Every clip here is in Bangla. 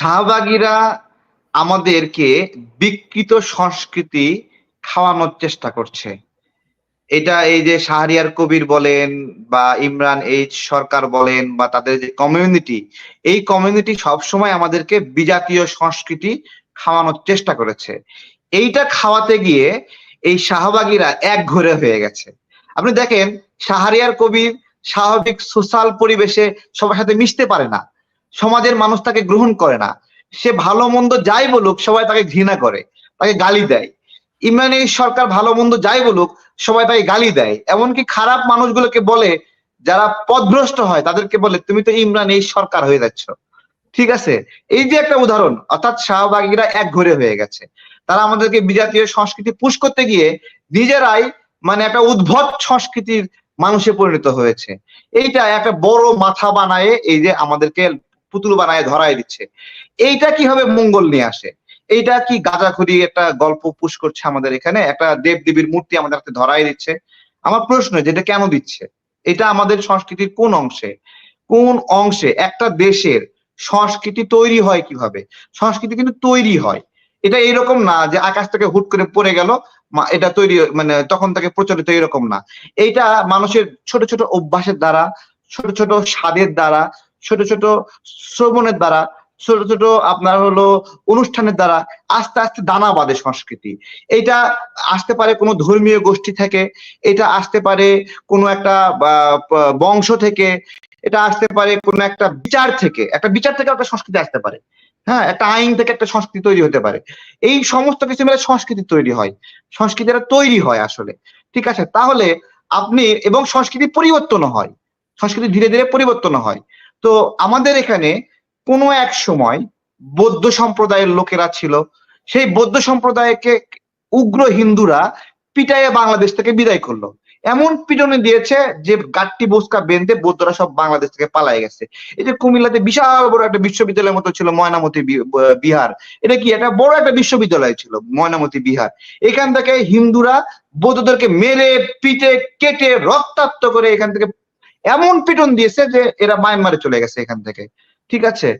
শাহবাগীরা আমাদেরকে বিকৃত সংস্কৃতি খাওয়ানোর চেষ্টা করছে। এটা এই যে শাহরিয়ার কবির বলেন বা ইমরান এইচ সরকার বলেন বা তাদের যে কমিউনিটি এই কমিউনিটি সবসময় আমাদেরকে বিজাতীয় সংস্কৃতি খাওয়ানোর চেষ্টা করেছে। এইটা খাওয়াতে গিয়ে এই শাহবাগীরা এক ঘরে হয়ে গেছে। আপনি দেখেন, শাহরিয়ার কবির স্বাভাবিক সোশ্যাল পরিবেশে সবার সাথে মিশতে পারে না। সমাজের মানুষ তাকে গ্রহণ করে না। সে ভালো মন্দ যাই বলুক, সবাই তাকে ঘৃণা করে, তাকে গালি দেয়। ইমরান এই সরকার ভালো মন্দ যাই বলুক, সবাই তাকে গালি দেয়। এমনকি খারাপ মানুষগুলোকে বলে, যারা পদভ্রষ্ট হয়, তাদেরকে বলে, তুমি তো ইমরান, এই সরকার হয়ে যাচ্ছ। ঠিক আছে? এই যে একটা উদাহরণ, অর্থাৎ শাহবাগীরা এক ঘরে হয়ে গেছে। তারা আমাদেরকে বিজাতীয় সংস্কৃতি পুশ করতে গিয়ে নিজেরাই মানে একটা উদ্ভট সংস্কৃতির মানুষে পরিণত হয়েছে। এইটা একটা বড় মাথা বানায় এই যে আমাদেরকে পুতুল বানায় ধরায় দিচ্ছে। এইটা কীভাবে মঙ্গল নিয়ে আসে? এইটা কি গাঁজাখুরি একটা গল্প পুশ করছে আমাদের এখানে? একটা দেব দেবীর মূর্তি আমাদের হাতে ধরাই দিচ্ছে। আমার প্রশ্ন, যেটা কেন দিচ্ছে? এটা আমাদের সংস্কৃতির কোন অংশে? কোন অংশে? একটা দেশের সংস্কৃতি তৈরি হয় কীভাবে? সংস্কৃতি কিন্তু তৈরি হয়। এটা এরকম না যে আকাশ থেকে হুট করে পড়ে গেল এটা তৈরি মানে তখন থেকে প্রচলিত এরকম না। এইটা মানুষের ছোট ছোট অভ্যাসের দ্বারা, ছোট ছোট স্বাদের দ্বারা ছোট ছোট শ্রবণের দ্বারা, ছোট ছোট আপনার হলো অনুষ্ঠানের দ্বারা আস্তে আস্তে দানা বাঁধে সংস্কৃতি। এটা আসতে পারে কোনো ধর্মীয় গোষ্ঠী থেকে, এটা আসতে পারে কোনো একটা বংশ থেকে, এটা আসতে পারে কোনো একটা বিচার থেকে। একটা বিচার থেকে একটা সংস্কৃতি আসতে পারে। হ্যাঁ একটা আইন থেকে একটা সংস্কৃতি তৈরি হতে পারে। এই সমস্ত কিছু মিলে সংস্কৃতি তৈরি হয়। সংস্কৃতি সংস্কৃতিটা তৈরি হয় আসলে। ঠিক আছে? তাহলে আপনি, এবং সংস্কৃতি পরিবর্তন হয়। সংস্কৃতি ধীরে ধীরে পরিবর্তন হয়। তো আমাদের এখানে কোনো এক সময় বৌদ্ধ সম্প্রদায়ের লোকেরা ছিল। সেই বৌদ্ধ সম্প্রদায়কে উগ্র হিন্দুরা পিটাইয়ে বাংলাদেশ থেকে বিদায় করল। এমন পিটনে দিয়েছে যে গাট্টি বোসকা বেঁধে বৌদ্ধরা সব বাংলাদেশ থেকে পালাই গেছে। এই যে কুমিল্লাতে বিশাল বড় একটা বিশ্ববিদ্যালয়ের মতো ছিল ময়নামতি বিহার। এটা কি একটা বড় একটা বিশ্ববিদ্যালয় ছিল, ময়নামতি বিহার। এখান থেকে হিন্দুরা বৌদ্ধদেরকে মেরে, পিটে, কেটে, রক্তাক্ত করে এখান থেকে এমন পিটন দিয়েছে যে এরা মায়ানমারে চলে গেছে এখান থেকে। ঠিক আছে?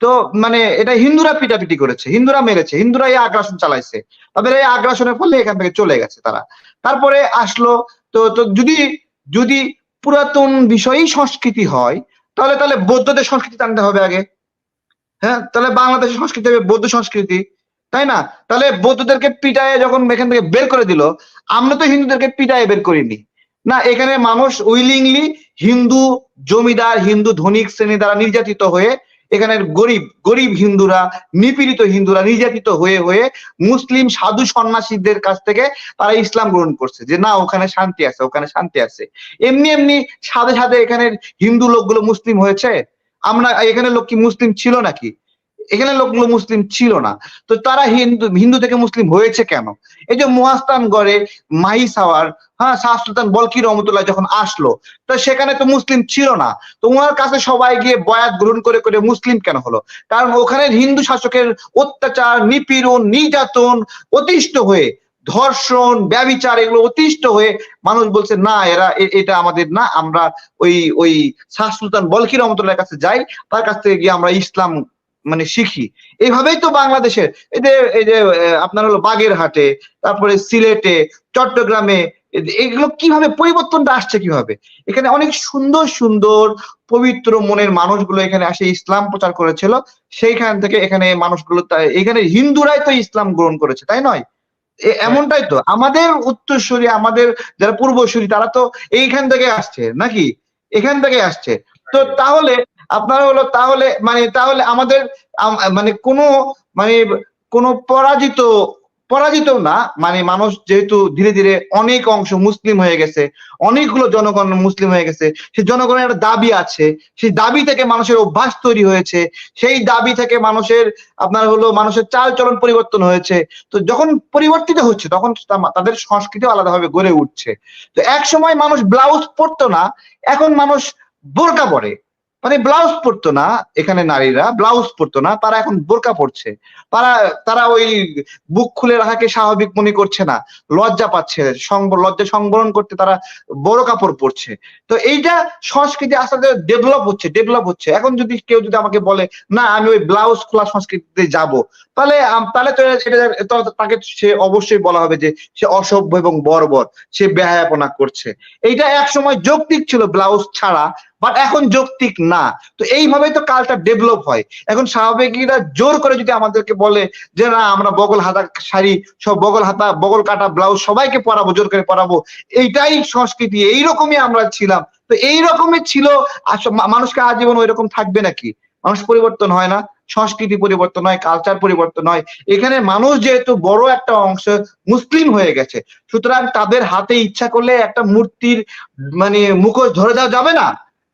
তো মানে এটা হিন্দুরা পিটাপিটি করেছে, হিন্দুরা মেরেছে, হিন্দুরা এই আগ্রাসন চালাইছে। তাদের এই আগ্রাসনের ফলে এখান থেকে চলে গেছে তারা। তারপরে আসলো, তো তো যদি যদি পুরাতন বিষয়ই সংস্কৃতি হয়, তাহলে তাহলে বৌদ্ধদের সংস্কৃতি টানতে হবে আগে। হ্যাঁ? তাহলে বাংলাদেশের সংস্কৃতি হবে বৌদ্ধ সংস্কৃতি, তাই না? তাহলে বৌদ্ধদেরকে পিটায় যখন এখান থেকে বের করে দিল, আমরা তো হিন্দুদেরকে পিটায় বের করিনি। না, এখানে মানুষ উইলিংলি হিন্দু জমিদার, হিন্দু ধনিক শ্রেণি দ্বারা নির্যাতিত হয়ে এখানের গরিব গরিব হিন্দুরা, নিপীড়িত হিন্দুরা নির্যাতিত হয়ে হয়ে মুসলিম সাধু সন্ন্যাসীদের কাছ থেকে তারা ইসলাম গ্রহণ করছে যে না, ওখানে শান্তি আছে, ওখানে শান্তি আছে। এমনি এমনি সাথে সাথে এখানের হিন্দু লোকগুলো মুসলিম হয়েছে? আমরা, এখানে লোক কি মুসলিম ছিল নাকি? এখানে লোকগুলো মুসলিম ছিল না। তো তারা হিন্দু হিন্দু থেকে মুসলিম হয়েছে কেন? এই যে মহাস্তান গড়ে মাহি সাওয়ার হ্যাঁ শাহ সুলতান বলকি রহমতুল্লাহ যখন আসলো, তো সেখানে তো মুসলিম ছিল না। তো ওনার কাছে সবাই গিয়ে বয়াত গ্রহণ করে করে মুসলিম কেন হলো? কারণ ওখানে হিন্দু শাসকের অত্যাচার, নিপীড়ন, নির্যাতন অতিষ্ঠ হয়ে, ধর্ষণ, ব্যবিচার এগুলো অতিষ্ঠ হয়ে মানুষ বলছে, না, এরা এটা আমাদের না, আমরা ওই ওই শাহ সুলতান বলকি রহমতুল্লাহ কাছে যাই, তার কাছ থেকে গিয়ে আমরা ইসলাম মানে শিখি। এইভাবেই তো বাংলাদেশের এই যে এই যে আপনার হলো বাগেরহাটে তারপরে সিলেটে চট্টগ্রামে এগুলো কীভাবে পরিবর্তনটা আসছে কীভাবে? এখানে অনেক সুন্দর সুন্দর পবিত্র মনের মানুষগুলো এখানে আসে ইসলাম প্রচার করেছিল। সেইখান থেকে এখানে মানুষগুলো এখানে হিন্দুরাই তো ইসলাম গ্রহণ করেছে তাই নয়? এমনটাই তো। আমাদের উত্তরসূরি আমাদের যারা পূর্বসূরি তারা তো এইখান থেকে আসছে নাকি? এখান থেকে আসছে। তো তাহলে আপনার হলো তাহলে মানে তাহলে আমাদের মানে কোনো মানে কোনো পরাজিত পরাজিত না মানে মানুষ যেহেতু ধীরে ধীরে অনেক অংশ মুসলিম হয়ে গেছে, অনেকগুলো জনগণ মুসলিম হয়ে গেছে, সেই জনগণের একটা দাবি আছে, সেই দাবি থেকে মানুষের অভ্যাস তৈরি হয়েছে, সেই দাবি থেকে মানুষের, আপনার হলো মানুষের চাল চলন পরিবর্তন হয়েছে, তো যখন পরিবর্তিত হচ্ছে, তখন তাদের সংস্কৃতি আলাদাভাবে গড়ে উঠছে। তো এক সময় মানুষ ব্লাউজ পরতো না, এখন মানুষ বোরকা পরে। মানে ব্লাউজ পরতো না এখানে নারীরা ব্লাউজ পরতো না, তারা এখন বোরকা পরছে। তারা তারা ওই বুক খুলে রাখাকে স্বাভাবিক মনে করছে না, লজ্জা পাচ্ছে লজ্জা সংবরণ করতে তারা বড় কাপড় পরছে। তো এইটা সংস্কৃতি আস্তে আস্তে ডেভেলপ হচ্ছে ডেভেলপ হচ্ছে। এখন যদি কেউ যদি আমাকে বলে, না, আমি ওই ব্লাউজ খোলা সংস্কৃতিতে যাব, তাহলে তাহলে তো এটা তাকে সে অবশ্যই বলা হবে যে সে অসভ্য এবং বর্বর, সে বেহায়াপনা করছে। এইটা এক সময় যৌক্তিক ছিল ব্লাউজ ছাড়া বাট এখন যৌক্তিক না। তো এইভাবেই তো কালটা ডেভেলপ হয়। এখন স্বাভাবিকরা জোর করে যদি আমাদেরকে বলে যে, না, আমরা বগল হাতা শাড়ি, সব বগল হাতা, বগল কাটা ব্লাউজ সবাইকে পরাবো, জোর করে পরাবো। এইটাই সংস্কৃতি, এইরকমই আমরা ছিলাম। তো এইরকমই ছিল মানুষকে আজীবন ওই রকম থাকবে নাকি? মানুষ পরিবর্তন হয় না। সংস্কৃতি পরিবর্তন হয় কালচার পরিবর্তন হয়। এখানে মানুষ যেহেতু বড় একটা অংশ মুসলিম হয়ে গেছে, সুতরাং তাদের হাতে ইচ্ছা করলে একটা মূর্তির মানে মুখোশ ধরে দেওয়া যাবে না।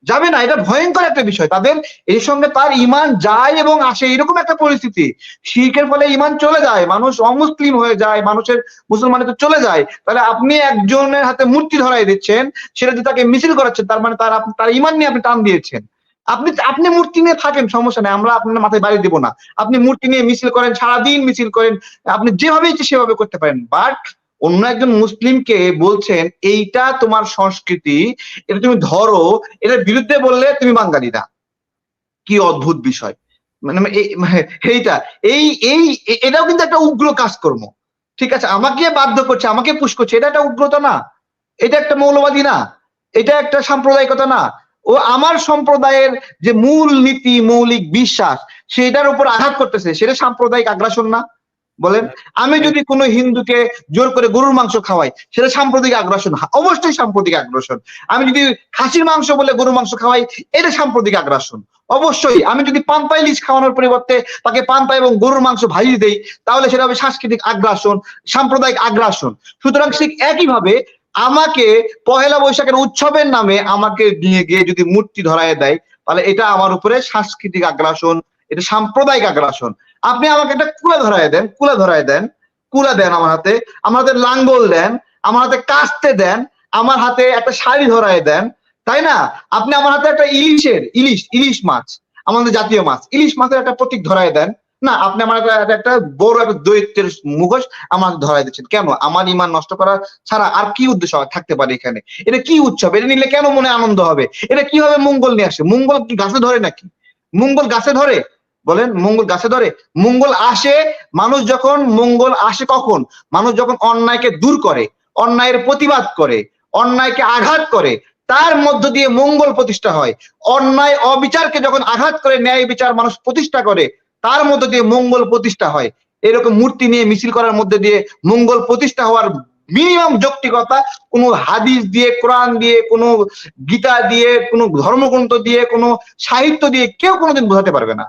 যাবে না, এটা ভয়ঙ্কর একটা বিষয়। তাদের এর সঙ্গে তার ইমান যায় এবং আসে, এরকম একটা পরিস্থিতি। শিরকের ফলে ইমান চলে যায়, মানুষ অমুসলিম হয়ে যায়, মানুষের মুসলমানের তো চলে যায়। তাহলে আপনি একজনের হাতে মূর্তি ধরাই দিচ্ছেন, সেটা যদি তাকে মিছিল করাচ্ছেন, তার মানে তার তার ইমান নিয়ে আপনি টান দিয়েছেন। আপনি আপনি মূর্তি নিয়ে থাকেন, সমস্যা নেই, আমরা আপনার মাথায় বাড়ি দিব না। আপনি মূর্তি নিয়ে মিছিল করেন, সারাদিন মিছিল করেন, আপনি যেভাবে সেভাবে করতে পারেন। বাট অন্য একজন মুসলিমকে বলছেন, এইটা তোমার সংস্কৃতি, এটা তুমি ধরো, এটার বিরুদ্ধে বললে তুমি বাঙালি না। কি অদ্ভুত বিষয়। মানে মানে এইটা, এই এই এটাও কিন্তু একটা উগ্র কাজকর্ম। ঠিক আছে, আমাকে বাধ্য করছে, আমাকে পুশ করছে, এটা একটা উগ্রতা না। এটা একটা মৌলবাদী না। এটা একটা সাম্প্রদায়িকতা না। ও আমার সম্প্রদায়ের যে মূল নীতি, মৌলিক বিশ্বাস সেটার উপর আঘাত করতেছে, সেটা সাম্প্রদায়িক আগ্রাসন না। বলেন আমি যদি কোনো হিন্দুকে জোর করে গরুর মাংস খাওয়াই সেটা সাম্প্রতিক আগ্রাসন অবশ্যই সাম্প্রতিক আগ্রাসন। আমি যদি খাসির মাংস বলে গরুর মাংস খাওয়াই এটা সাম্প্রতিক আগ্রাসন। অবশ্যই আমি যদি পান্তা ইলিশ খাওয়ানোর পরিবর্তে তাকে পান্তা এবং গরুর মাংস ভাজিয়ে দেই তাহলে সেটা হবে সাংস্কৃতিক আগ্রাসন সাম্প্রদায়িক আগ্রাসন। সুতরাং ঠিক একইভাবে আমাকে পহেলা বৈশাখের উৎসবের নামে আমাকে নিয়ে গিয়ে যদি মূর্তি ধরায় দেয় তাহলে এটা আমার উপরে সাংস্কৃতিক আগ্রাসন এটা সাম্প্রদায়িক আগ্রাসন। আপনি আমাকে একটা কুলা ধরায় দেন, কুলা ধরায় দেন, কুলা দেন আমার হাতে আমার হাতে লাঙ্গল দেন, আমার হাতে কাস্তে দেন, আমার হাতে একটা শাড়ি ধরায় দেন, তাই না? আপনি আমার হাতে একটা ইলিশের, ইলিশ ইলিশ মাছ আমাদের জাতীয় মাছ, ইলিশ মাছের একটা প্রতীক ধরায় দেন। না, আপনি আমার একটা- বড় একটা দৈত্যের মুখোশ আমাকে ধরায় দিচ্ছেন। কেন? আমার ইমান নষ্ট করা ছাড়া আর কি উদ্দেশ্য থাকতে পারে এখানে? এটা কি উৎসব? এটা নিলে কেন মনে আনন্দ হবে? এটা কীভাবে মঙ্গল নিয়ে আসে? মঙ্গল কি গাছে ধরে নাকি? মঙ্গল গাছে ধরে। বলেন, মঙ্গল গাছে ধরে। মঙ্গল আসে, মানুষ যখন মঙ্গল আসে কখন? মানুষ যখন অন্যায়কে দূর করে, অন্যায়ের প্রতিবাদ করে, অন্যায়কে আঘাত করে, তার মধ্য দিয়ে মঙ্গল প্রতিষ্ঠা হয়। অন্যায়, অবিচারকে যখন আঘাত করে, ন্যায় বিচার মানুষ প্রতিষ্ঠা করে, তার মধ্য দিয়ে মঙ্গল প্রতিষ্ঠা হয়। এরকম মূর্তি নিয়ে মিছিল করার মধ্যে দিয়ে মঙ্গল প্রতিষ্ঠা হওয়ার মিনিমাম যৌক্তিকতা, কোনো হাদিস দিয়ে, কোরআন দিয়ে, কোনো গীতা দিয়ে, কোনো ধর্মগ্রন্থ দিয়ে, কোনো সাহিত্য দিয়ে কেউ কোনোদিন বোঝাতে পারবে না।